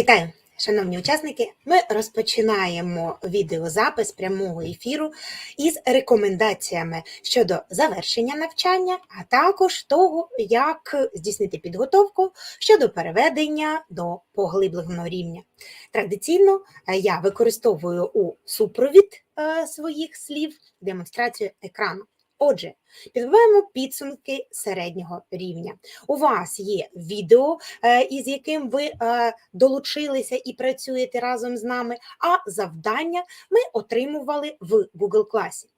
Вітаю, шановні учасники! Ми розпочинаємо відеозапис прямого ефіру із рекомендаціями щодо завершення навчання, а також того, як здійснити підготовку щодо переведення до поглибленого рівня. Традиційно е, я використовую у супровід е, своїх слів демонстрацію екрану. Отже, підбиваємо підсумки середнього рівня. У вас є відео, е, із яким ви е, долучилися і працюєте разом з нами, а завдання ми отримували в Google класі.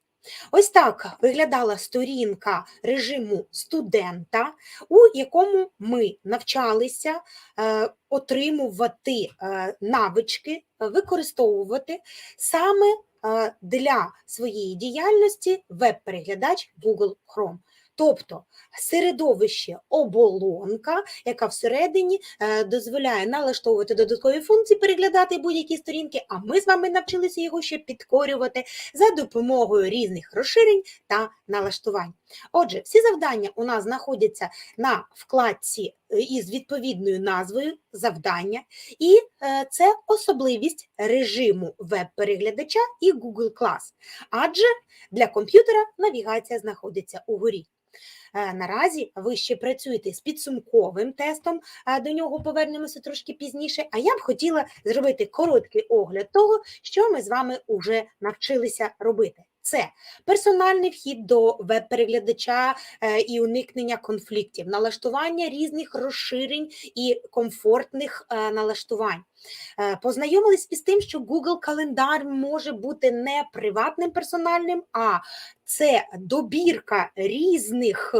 Ось так виглядала сторінка режиму студента, у якому ми навчалися е, отримувати навички, використовувати саме для своєї діяльності веб-переглядач Google Chrome. Тобто середовище оболонка, яка всередині е, дозволяє налаштовувати додаткові функції, переглядати будь-які сторінки, а ми з вами навчилися його ще підкорювати за допомогою різних розширень та налаштувань. Отже, всі завдання у нас знаходяться на вкладці е, із відповідною назвою завдання, і е, це особливість режиму веб-переглядача і Google Class, адже для комп'ютера навігація знаходиться угорі. Е, Наразі ви ще працюєте з підсумковим тестом, е, до нього повернемося трошки пізніше. А я б хотіла зробити короткий огляд того, що ми з вами вже навчилися робити. Це персональний вхід до веб-переглядача е, і уникнення конфліктів, налаштування різних розширень і комфортних е, налаштувань. Е, Познайомились із тим, що Google календар може бути не приватним персональним, а це добірка різних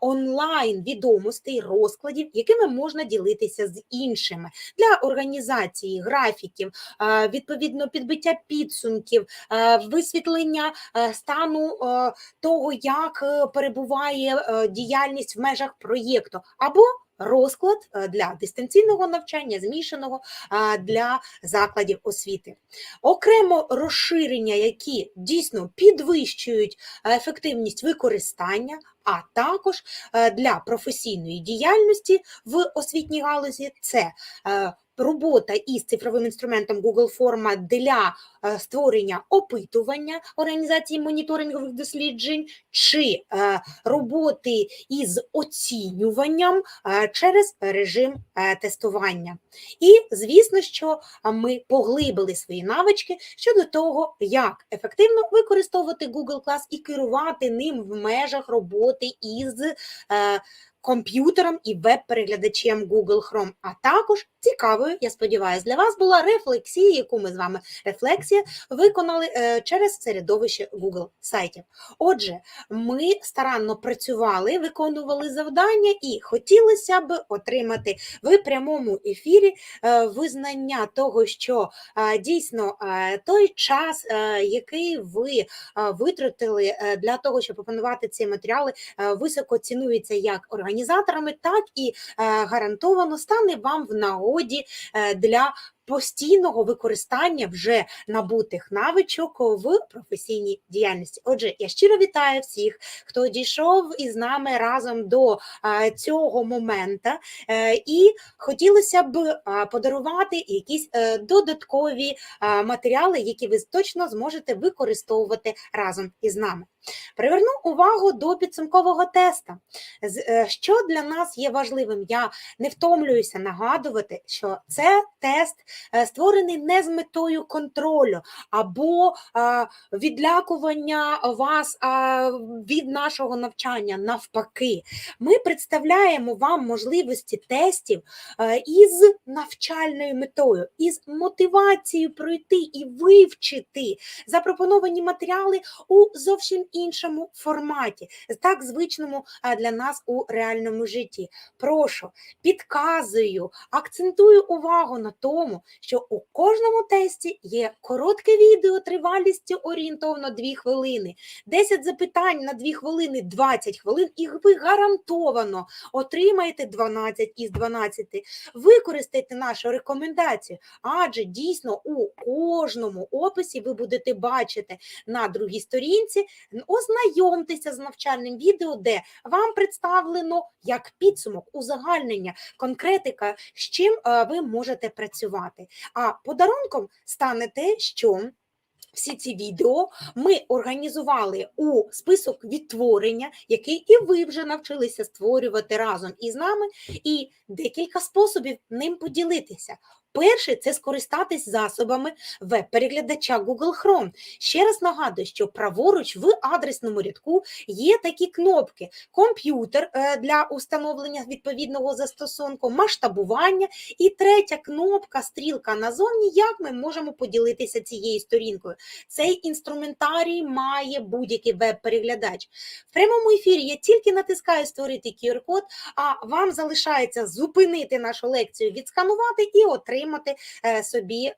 онлайн відомостей, розкладів, якими можна ділитися з іншими. Для організації графіків, е, відповідно підбиття підсумків, е, висвітлення е, стану е, того, як е, перебуває е, діяльність в межах проєкту, або розклад е, для дистанційного навчання, змішаного для закладів освіти. Окремо розширення, які дійсно підвищують е, ефективність використання, а також е, для професійної діяльності в освітній галузі це робота із цифровим інструментом Google Форма для створення опитування організації моніторингових досліджень чи е, роботи із оцінюванням е, через режим е, тестування. І звісно, що е, ми поглибили свої навички щодо того, як ефективно використовувати Google Class і керувати ним в межах роботи із е, комп'ютером і веб-переглядачем Google Chrome. А також цікавою, я сподіваюся, для вас була рефлексія, яку ми з вами рефлексія виконали е, через середовище Google сайтів. Отже, ми старанно працювали, виконували завдання і хотілося б отримати в прямому ефірі е, визнання того, що е, дійсно той час, який ви витратили для того, щоб опанувати ці матеріали, високо цінується як організаторами, так і гарантовано стане вам в нагоді для постійного використання вже набутих навичок в професійній діяльності. Отже, я щиро вітаю всіх, хто дійшов із нами разом до цього момента, Е, і хотілося б подарувати якісь е, додаткові матеріали, які ви точно зможете використовувати разом із нами. Приверну увагу до підсумкового теста. Е, Що для нас є важливим? Я не втомлююся нагадувати, що це тест е, створений не з метою контролю або відлякування вас від нашого навчання. Навпаки, ми представляємо вам можливості тестів е, із навчальною метою, із мотивацією пройти і вивчити запропоновані матеріали у зовсім іншому форматі, так звичному е, для нас у реальному житті. Прошу, підказую, акцентую увагу на тому, що у кожному тесті є коротке відео тривалістю орієнтовно 2 хвилини, 10 запитань на 2 хвилини, 20 хвилин, і ви гарантовано отримаєте 12 із 12. Використайте нашу рекомендацію, адже дійсно у кожному описі ви будете бачити на другій сторінці ознайомтеся з навчальним відео, де вам представлено як підсумок, узагальнення, конкретика, з чим е, ви можете працювати. А подарунком стане те, що всі ці відео ми організували у список відтворення, який і ви вже навчилися створювати разом із нами, і декілька способів ним поділитися. Перший це скористатись засобами веб-переглядача Google Chrome. Ще раз нагадую, що праворуч в адресному рядку є такі кнопки: комп'ютер е, для установлення відповідного застосунку, масштабування, і третя кнопка, стрілка назовні, як ми можемо поділитися цією сторінкою. Цей інструментарій має будь-який веб-переглядач. В прямому ефірі я тільки натискаю створити QR-код, а вам залишається зупинити нашу лекцію, відсканувати і отримати е, собі е,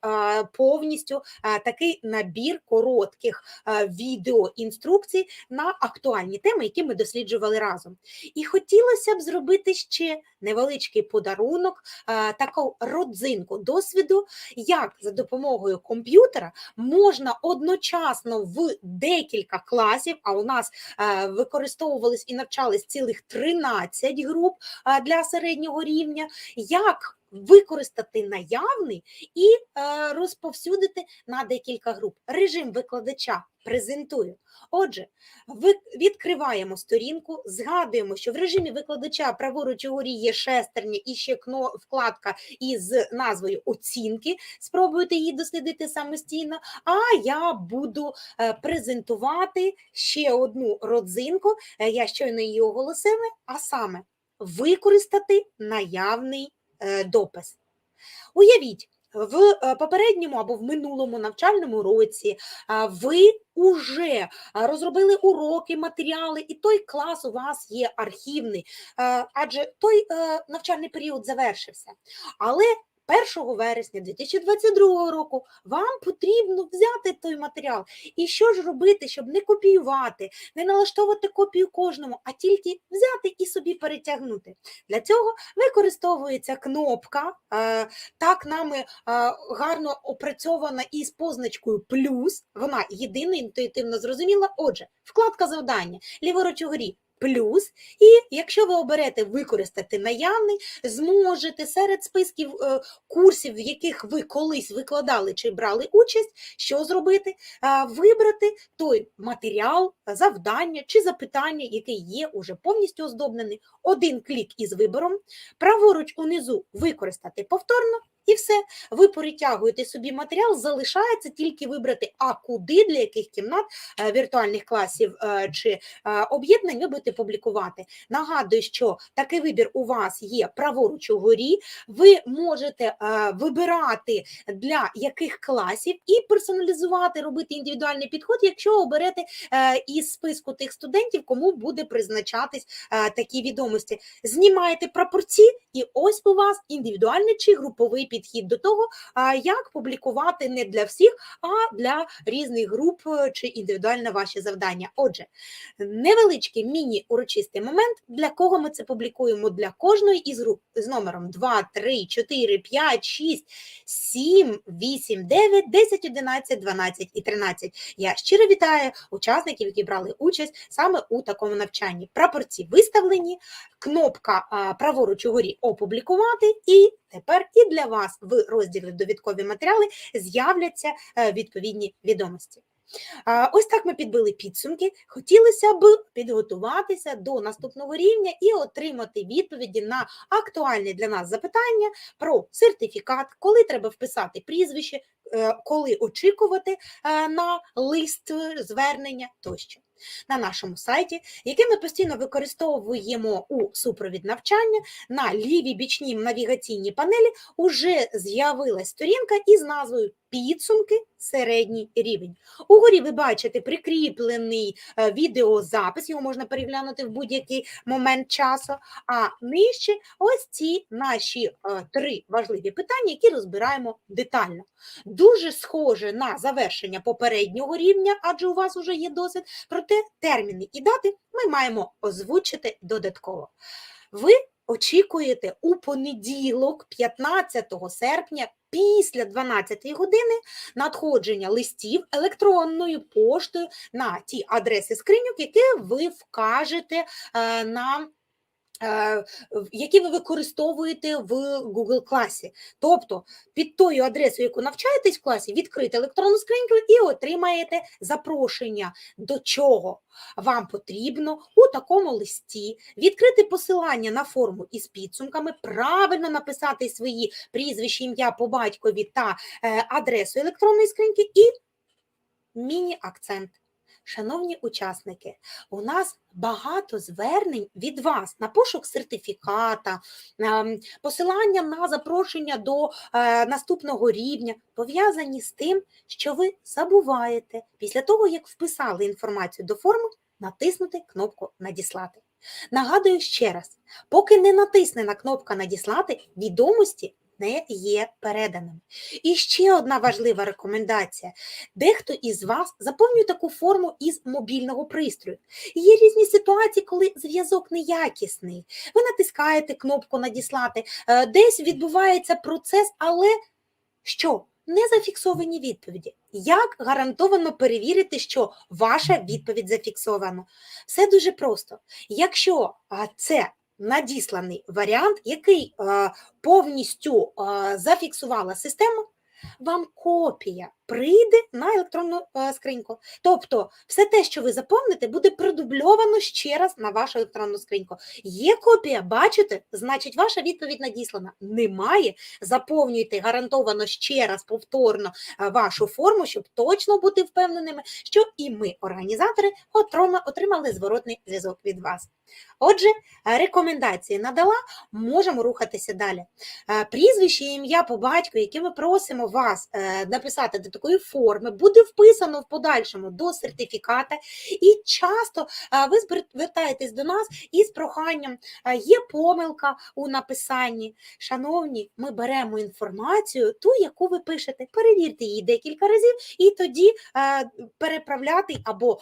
повністю е, такий набір коротких відеоінструкцій на актуальні теми, які ми досліджували разом. І хотілося б зробити ще невеличкий подарунок, таку родзинку досвіду, як за допомогою комп'ютера можна одночасно в декілька класів, а у нас використовувались і навчались цілих 13 груп для середнього рівня, як використати наявний і е, розповсюдити на декілька груп. Режим викладача презентую. Отже, відкриваємо сторінку, згадуємо, що в режимі викладача праворуч угорі є шестерня і ще вкладка із назвою оцінки. Спробуйте її дослідити самостійно. А я буду е, презентувати ще одну родзинку. Е, Я щойно її оголосила, а саме використати наявний допис. Уявіть, в е, попередньому або в минулому навчальному році ви уже розробили уроки, матеріали, і той клас у вас є архівний, е, адже той е, навчальний період завершився. Але 1 вересня 2022 року вам потрібно взяти той матеріал. І що ж робити, щоб не копіювати, не налаштовувати копію кожному, а тільки взяти і собі перетягнути. Для цього використовується кнопка, е, так нами е, гарно опрацьована із позначкою плюс. Вона єдина інтуїтивно зрозуміла. Отже, вкладка завдання ліворуч угорі. Плюс, і якщо ви оберете використати наявний, зможете серед списків е, курсів, в яких ви колись викладали чи брали участь, що зробити? Вибрати той матеріал, завдання чи запитання, яке є уже повністю оздобнений, один клік із вибором, праворуч унизу використати повторно. І все, ви перетягуєте собі матеріал, залишається тільки вибрати, а куди, для яких кімнат е, віртуальних класів е, чи е, об'єднань ви будете публікувати. Нагадую, що такий вибір у вас є праворуч угорі. Ви можете вибирати для яких класів і персоналізувати, робити індивідуальний підход, якщо оберете із списку тих студентів, кому буде призначатись такі відомості. Знімаєте прапорці, і ось у вас індивідуальний чи груповий підхід до того, як публікувати не для всіх, а для різних груп е, чи індивідуальне ваші завдання. Отже, невеличкий міні-урочистий момент, для кого ми це публікуємо для кожної із груп з номером 2, 3, 4, 5, 6, 7, 8, 9, 10, 11, 12 і 13. Я щиро вітаю учасників, які брали участь саме у такому навчанні. Прапорці виставлені, кнопка праворуч угорі опублікувати, і тепер і для вас в розділі довідкові матеріали з'являться е, відповідні відомості. Ось так ми підбили підсумки. Хотілося б підготуватися до наступного рівня і отримати відповіді на актуальні для нас запитання про сертифікат, коли треба вписати прізвище, е, коли очікувати е, на лист звернення тощо. На нашому сайті, який ми постійно використовуємо у супровід навчання, на лівій бічній навігаційній панелі уже з'явилась сторінка із назвою Підсумки середній рівень. Угорі ви бачите прикріплений е, відеозапис, його можна переглянути в будь-який момент часу. А нижче ось ці наші е, три важливі питання, які розбираємо детально. Дуже схоже на завершення попереднього рівня, адже у вас вже є досвід, проте терміни і дати ми маємо озвучити додатково. Ви очікуєте у понеділок, 15 серпня, після 12 години надходження листів електронною поштою на ті адреси скриньок, які ви вкажете е, на які ви використовуєте в Google класі. Тобто під тою адресою, яку навчаєтесь в класі, відкрите електронну скриньку і отримаєте запрошення, до чого вам потрібно у такому листі відкрити посилання на форму із підсумками, правильно написати свої прізвища, ім'я по батькові та е, адресу електронної скриньки і міні-акцент. Шановні учасники, у нас багато звернень від вас на пошук сертифіката, ем, посилання на запрошення до е, наступного рівня пов'язані з тим, що ви забуваєте після того, як вписали інформацію до форми, натиснути кнопку Надіслати. Нагадую ще раз: поки не натиснена кнопка Надіслати, відомості не є переданими. І ще одна важлива рекомендація: дехто із вас заповнює таку форму із мобільного пристрою. Є різні ситуації, коли зв'язок неякісний. Ви натискаєте кнопку Надіслати, е, десь відбувається процес, але що? Не зафіксовані відповіді. Як гарантовано перевірити, що ваша відповідь зафіксована? Все дуже просто. Якщо це надісланий варіант, який повністю зафіксувала система, вам копія прийде на електронну е, скриньку. Тобто, все те, що ви заповните, буде продубльовано ще раз на вашу електронну скриньку. Є копія, бачите, значить, ваша відповідь надіслана. Немає. Заповнюйте гарантовано ще раз повторно е, вашу форму, щоб точно бути впевненими, що і ми, організатори, отримали зворотний зв'язок від вас. Отже, е, рекомендації надала, можемо рухатися далі. Прізвище ім'я по батьку, яке ми просимо вас написати такої форми, буде вписано в подальшому до сертифіката. І часто е, ви звертаєтесь до нас із проханням, е, є помилка у написанні. Шановні, ми беремо інформацію, ту, яку ви пишете, перевірте її декілька разів, і тоді е, переправляти або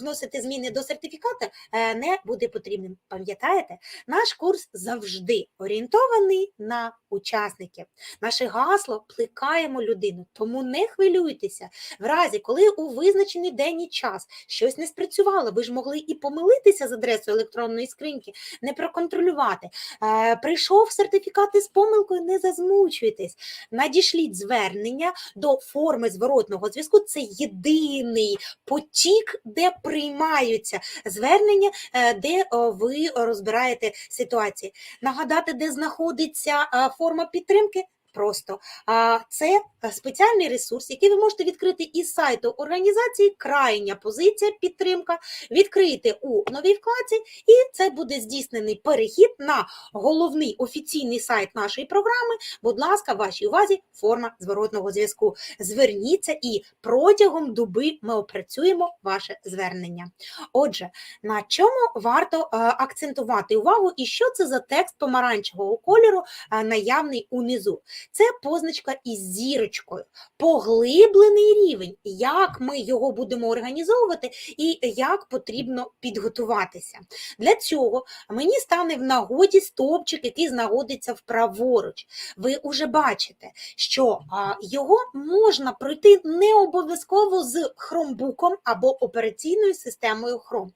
вносити зміни до сертифіката не буде потрібним. Пам'ятаєте, наш курс завжди орієнтований на учасників. Наше гасло плекаємо людину, тому не хвилюйтеся. В разі, коли у визначений день і час щось не спрацювало, ви ж могли і помилитися з адресою електронної скриньки, не проконтролювати. Е, прийшов сертифікат із помилкою, не зазмучуйтесь. Надішліть звернення до форми зворотного зв'язку. Це єдиний потік, де приймаються звернення, е, де ви розбираєте ситуації. Нагадати, де знаходиться е, форма підтримки. Просто а це е, спеціальний ресурс, який ви можете відкрити із сайту організації. Крайня позиція підтримка. Відкрити у новій вкладці, і це буде здійснений перехід на головний офіційний сайт нашої програми. Будь ласка, вашій увазі форма зворотного зв'язку. Зверніться і протягом доби ми опрацюємо ваше звернення. Отже, на чому варто е, акцентувати увагу і що це за текст помаранчевого кольору е, наявний унизу? Це позначка із зірочкою, поглиблений рівень, як ми його будемо організовувати і як потрібно підготуватися. Для цього мені стане в нагоді стовпчик, який знаходиться вправоруч. Ви вже бачите, що його можна пройти не обов'язково з хромбуком або операційною системою Chrome.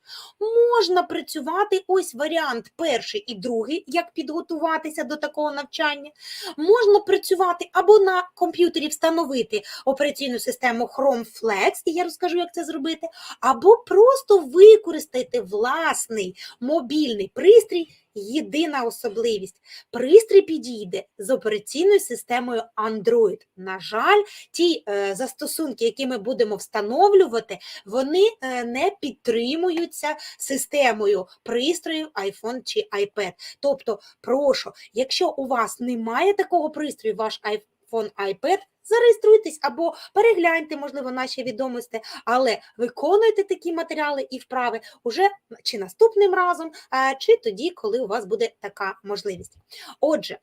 Можна працювати ось варіант перший і другий, як підготуватися до такого навчання. Можна працювати або на комп'ютері встановити операційну систему Chrome Flex, і я розкажу, як це зробити, або просто використати власний мобільний пристрій. Єдина особливість пристрій підійде з операційною системою Android. На жаль, ті е, застосунки, які ми будемо встановлювати, вони е, не підтримуються системою пристроїв iPhone чи iPad. Тобто, прошу, якщо у вас немає такого пристрою, ваш iPhone, iPad, зареєструйтесь або перегляньте, можливо, наші відомості, але виконуйте такі матеріали і вправи уже чи наступним разом, а, чи тоді, коли у вас буде така можливість. Отже,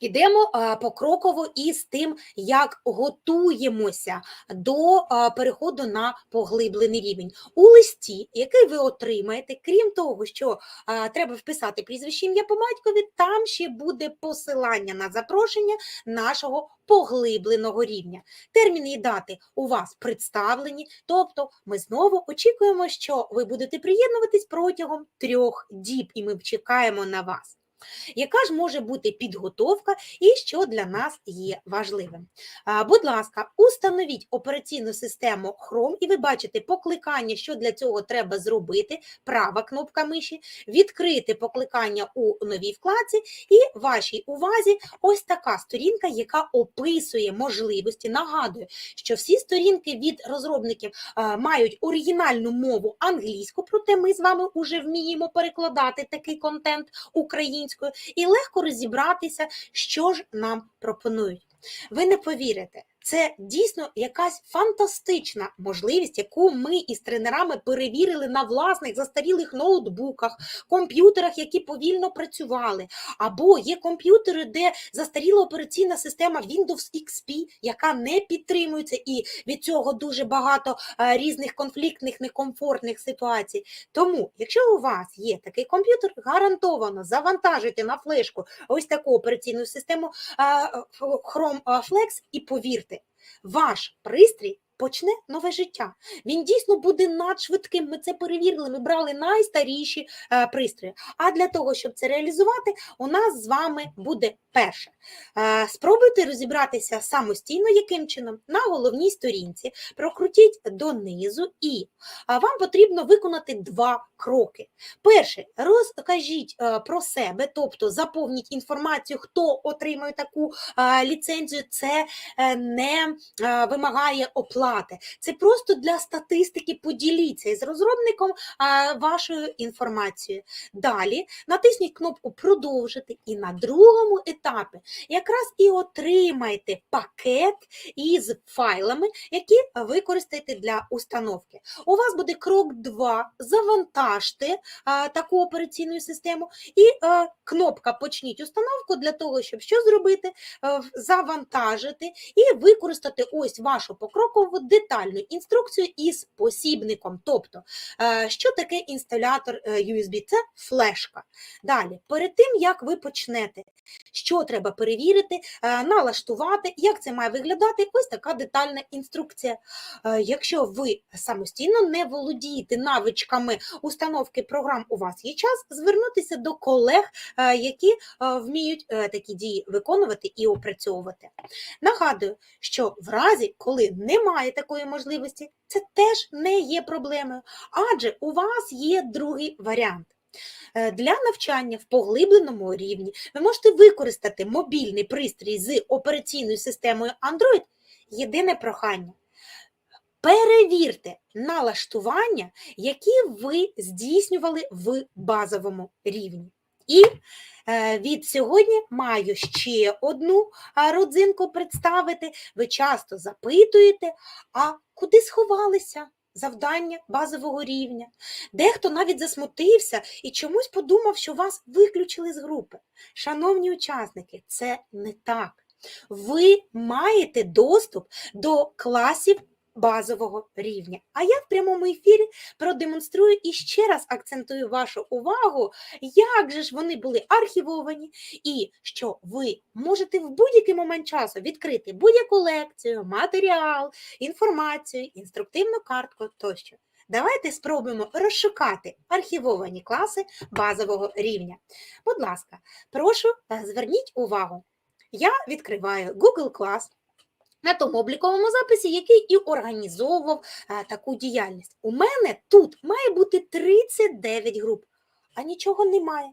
Ідемо покроково із тим, як готуємося до переходу на поглиблений рівень. У листі, який ви отримаєте, крім того, що треба вписати прізвище ім'я по батькові, там ще буде посилання на запрошення нашого поглибленого рівня. Терміни і дати у вас представлені, тобто ми знову очікуємо, що ви будете приєднуватись протягом трьох діб, і ми чекаємо на вас. Яка ж може бути підготовка і що для нас є важливим? Будь ласка, установіть операційну систему Chrome, і ви бачите покликання, що для цього треба зробити. Права кнопка миші, відкрити покликання у новій вкладці, і вашій увазі ось така сторінка, яка описує можливості. Нагадую, що всі сторінки від розробників мають оригінальну мову англійську, проте ми з вами вже вміємо перекладати такий контент українською і легко розібратися, що ж нам пропонують. Ви не повірите, це дійсно якась фантастична можливість, яку ми із тренерами перевірили на власних застарілих ноутбуках, комп'ютерах, які повільно працювали. Або є комп'ютери, де застаріла операційна система Windows XP, яка не підтримується, і від цього дуже багато е, різних конфліктних, некомфортних ситуацій. Тому, якщо у вас є такий комп'ютер, гарантовано завантажуйте на флешку ось таку операційну систему е, Chrome Flex і повірте, ваш пристрій почне нове життя. Він дійсно буде надшвидким. Ми це перевірили. Ми брали найстаріші е, пристрої. А для того, щоб це реалізувати, у нас з вами буде перше. Е, спробуйте розібратися самостійно, яким чином на головній сторінці, прокрутіть донизу, і е, вам потрібно виконати два кроки. Перше, розкажіть е, про себе, тобто заповніть інформацію, хто отримує таку е, ліцензію. Це е, не е, вимагає оплати. Це просто для статистики поділіться із розробником вашою інформацією. Далі натисніть кнопку Продовжити і на другому етапі якраз і отримайте пакет із файлами, які використаєте для установки. У вас буде крок 2. Завантажте таку операційну систему і кнопка Почніть установку для того, щоб що зробити, Е, завантажити і використати ось вашу покрокову детальну інструкцію із посібником. Тобто, е, що таке інсталятор е, USB? Це флешка. Далі, перед тим, як ви почнете, що треба перевірити, е, налаштувати, як це має виглядати, ось така детальна інструкція. Якщо ви самостійно не володієте навичками установки програм, у вас є час звернутися до колег, які вміють такі дії виконувати і опрацьовувати. Нагадую, що в разі, коли немає такої можливості, це теж не є проблемою, адже у вас є другий варіант. Е, Для навчання в поглибленому рівні ви можете використати мобільний пристрій з операційною системою Android. Єдине прохання. Перевірте налаштування, які ви здійснювали в базовому рівні. І е, від сьогодні маю ще одну родзинку представити. Ви часто запитуєте, а куди сховалися завдання базового рівня? Дехто навіть засмутився і чомусь подумав, що вас виключили з групи. Шановні учасники, це не так. Ви маєте доступ до класів базового рівня. А я в прямому ефірі продемонструю і ще раз акцентую вашу увагу, як же ж вони були архівовані, і що ви можете в будь-який момент часу відкрити будь-яку лекцію, матеріал, інформацію, інструктивну картку тощо. Давайте спробуємо розшукати архівовані класи базового рівня. Будь ласка, прошу, е, зверніть увагу. Я відкриваю Google Class на тому обліковому записі, який і організовував е, таку діяльність. У мене тут має бути 39 груп, а нічого немає.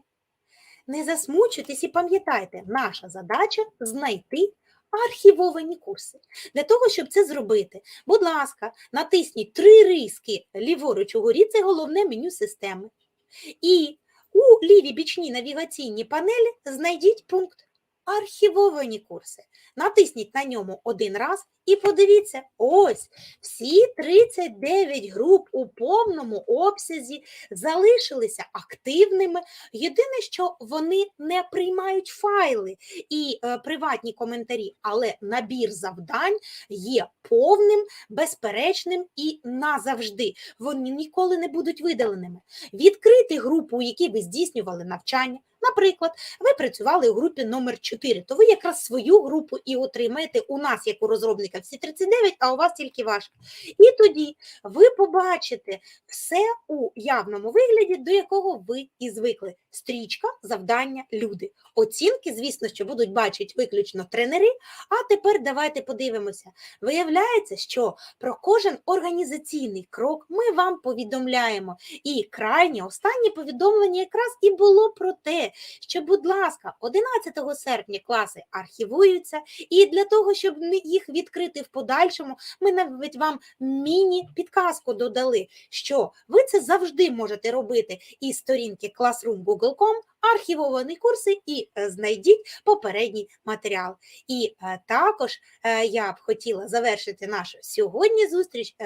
Не засмучуйтесь і пам'ятайте, наша задача знайти архівовані курси. Для того, щоб це зробити, будь ласка, натисніть три риски ліворуч угорі, це головне меню системи. І у лівій бічній навігаційній панелі знайдіть пункт архівовані курси. Натисніть на ньому один раз і подивіться, ось всі 39 груп у повному обсязі залишилися активними. Єдине, що вони не приймають файли і е, приватні коментарі, але набір завдань є повним, безперечним і назавжди. Вони ніколи не будуть видаленими. Відкрити групу, у якій ви здійснювали навчання. Наприклад, ви працювали у групі номер 4, то ви якраз свою групу і отримаєте у нас, як у розробника, всі 39, а у вас тільки ваша. І тоді ви побачите все у явному вигляді, до якого ви і звикли. Стрічка, завдання, люди. Оцінки, звісно, що будуть бачити виключно тренери. А тепер давайте подивимося. Виявляється, що про кожен організаційний крок ми вам повідомляємо. І крайнє останнє повідомлення якраз і було про те, що, будь ласка, 11 серпня класи архівуються, і для того, щоб їх відкрити в подальшому, ми навіть вам міні-підказку додали, що ви це завжди можете робити із сторінки Google, como. Архівовані курси і е, знайдіть попередній матеріал. І е, також е, я б хотіла завершити нашу сьогодні зустріч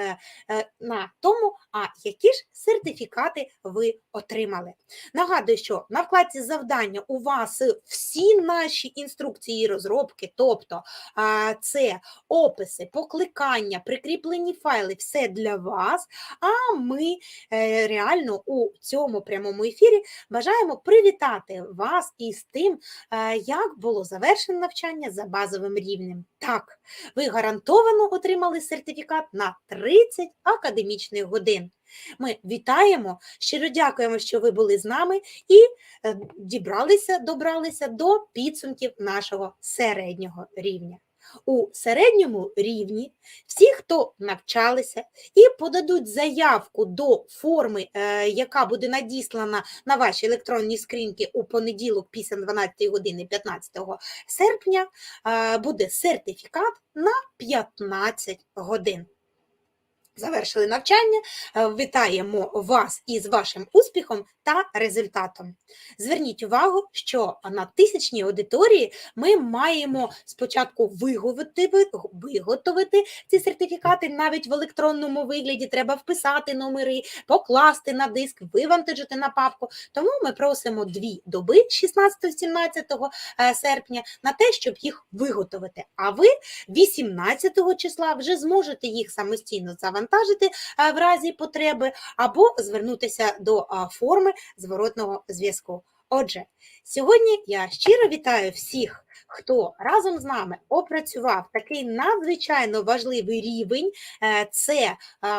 на тому, а які ж сертифікати ви отримали. Нагадую, що на вкладці завдання у вас всі наші інструкції розробки, тобто це описи, покликання, прикріплені файли, все для вас. А ми реально у цьому прямому ефірі бажаємо привітати вас із тим, е, як було завершено навчання за базовим рівнем. Так, ви гарантовано отримали сертифікат на 30 академічних годин. Ми вітаємо, щиро дякуємо, що ви були з нами і е, дібралися, добралися до підсумків нашого середнього рівня. У середньому рівні всі, хто навчалися і подадуть заявку до форми, е, яка буде надіслана на ваші електронні скриньки у понеділок після 12 години 15 серпня, е, буде сертифікат на 15 годин. Завершили навчання. Е, Вітаємо вас із вашим успіхом та результатом. Зверніть увагу, що на тисячній аудиторії ми маємо спочатку виготовити, виготовити ці сертифікати навіть в електронному вигляді. Треба вписати номери, покласти на диск, вивантажити на папку. Тому ми просимо дві доби 16-17 е, серпня на те, щоб їх виготовити. А ви 18 числа вже зможете їх самостійно завантажити е, в разі потреби або звернутися до форми зворотного зв'язку. Отже, сьогодні я щиро вітаю всіх, хто разом з нами опрацював такий надзвичайно важливий рівень. Е, Це е,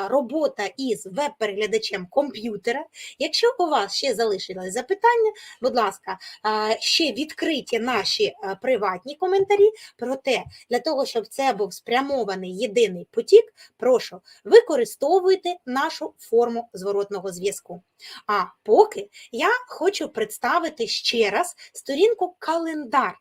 робота із веб-переглядачем комп'ютера. Якщо у вас ще залишились запитання, будь ласка, е, ще відкриті наші приватні коментарі. Проте для того, щоб це був спрямований єдиний потік, прошу використовуйте нашу форму зворотного зв'язку. А поки я хочу представити ще раз сторінку календар.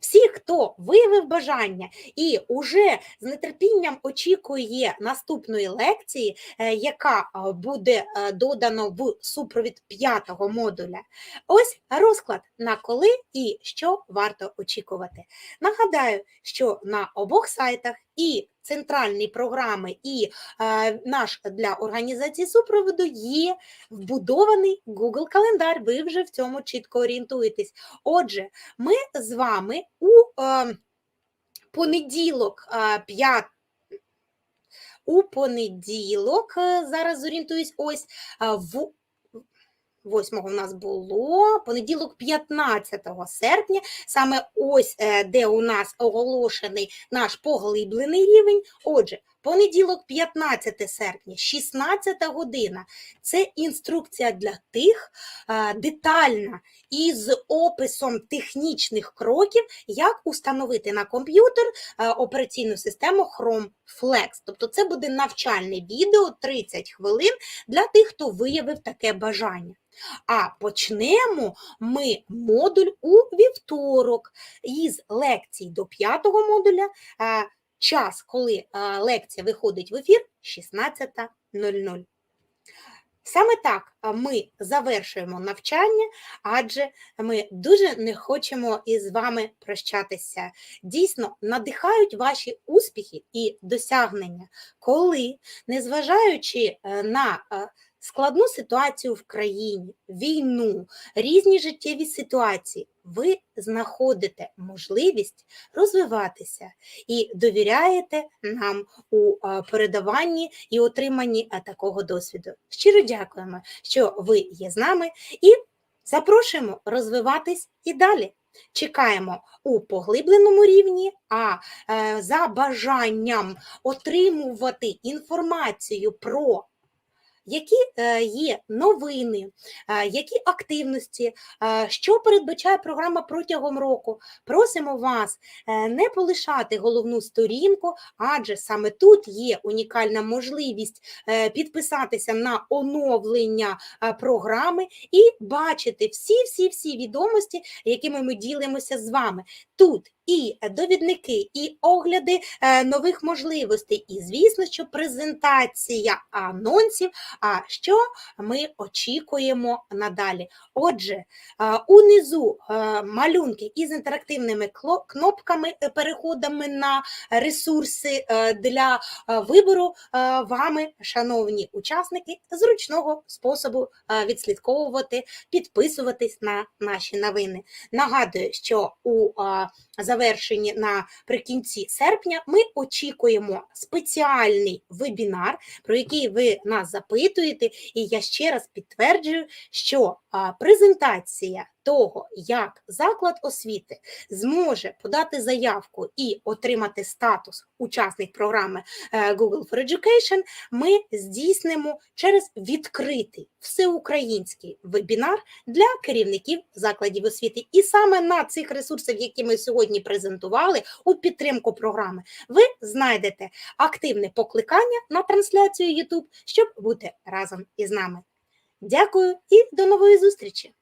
Всі, хто виявив бажання і уже з нетерпінням очікує наступної лекції, е, яка е, буде додана додано в супровід п'ятого модуля, ось розклад на коли і що варто очікувати. Нагадаю, що на обох сайтах і центральні програми, і е, наш для організації супроводу є вбудований Google календар. Ви вже в цьому чітко орієнтуєтесь. Отже, ми з вами у е, понеділок е, 5 у понеділок, е, зараз зорієнтуюсь, ось е, в 8 в нас було понеділок 15 серпня, саме ось е, де у нас оголошений наш поглиблений рівень. Отже, понеділок 15 серпня, 16 година. Це інструкція для тих детальна із описом технічних кроків, як установити на комп'ютер операційну систему Chrome Flex. Тобто це буде навчальне відео 30 хвилин для тих, хто виявив таке бажання. А почнемо ми модуль у вівторок із лекцій до п'ятого модуля. Е, Час, коли е, лекція виходить в ефір, 16.00. Саме так ми завершуємо навчання, адже ми дуже не хочемо із вами прощатися. Дійсно, надихають ваші успіхи і досягнення, коли, незважаючи е, на е, складну ситуацію в країні, війну, різні життєві ситуації, ви знаходите можливість розвиватися і довіряєте нам у передаванні і отриманні такого досвіду. Щиро дякуємо, що ви є з нами і запрошуємо розвиватись і далі. Чекаємо у поглибленому рівні, а е, за бажанням отримувати інформацію про які е, є новини, е, які активності, е, що передбачає програма протягом року. Просимо вас не полишати головну сторінку, адже саме тут є унікальна можливість підписатися на оновлення програми і бачити всі-всі-всі відомості, якими ми ділимося з вами. Тут і довідники, і огляди е, нових можливостей, і, звісно, що презентація анонсів, а що ми очікуємо надалі. Отже, е, унизу е, малюнки із інтерактивними кнопками, переходами на ресурси для вибору вами, шановні учасники, зручного способу відслідковувати, підписуватись на наші новини. Нагадую, що у завершенні наприкінці серпня ми очікуємо спеціальний вебінар, про який ви нас запитуєте, і я ще раз підтверджую, що презентація того, як заклад освіти зможе подати заявку і отримати статус учасник програми е, Google for Education, ми здійснимо через відкритий всеукраїнський вебінар для керівників закладів освіти. І саме на цих ресурсах, які ми сьогодні презентували у підтримку програми, ви знайдете активне покликання на трансляцію YouTube, щоб бути разом із нами. Дякую і до нової зустрічі!